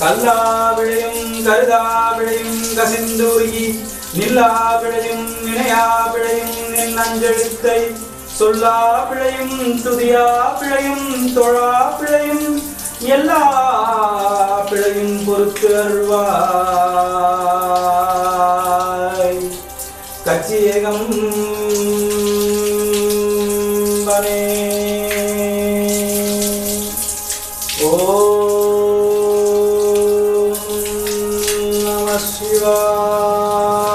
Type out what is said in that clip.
கல்லாவிடையும் கருதாவிடையும் கசிந்தூரி நில்லாவிடையும் நினையாவிடையும் நின் அஞ்செழுத்தை சொல்லா பிழையும் துதியா பிழையும் தொழா பிழையும் எல்லா பிழையும் பொறுத்து அருள்வாய். கட்சி ஏகம் ஓ 시와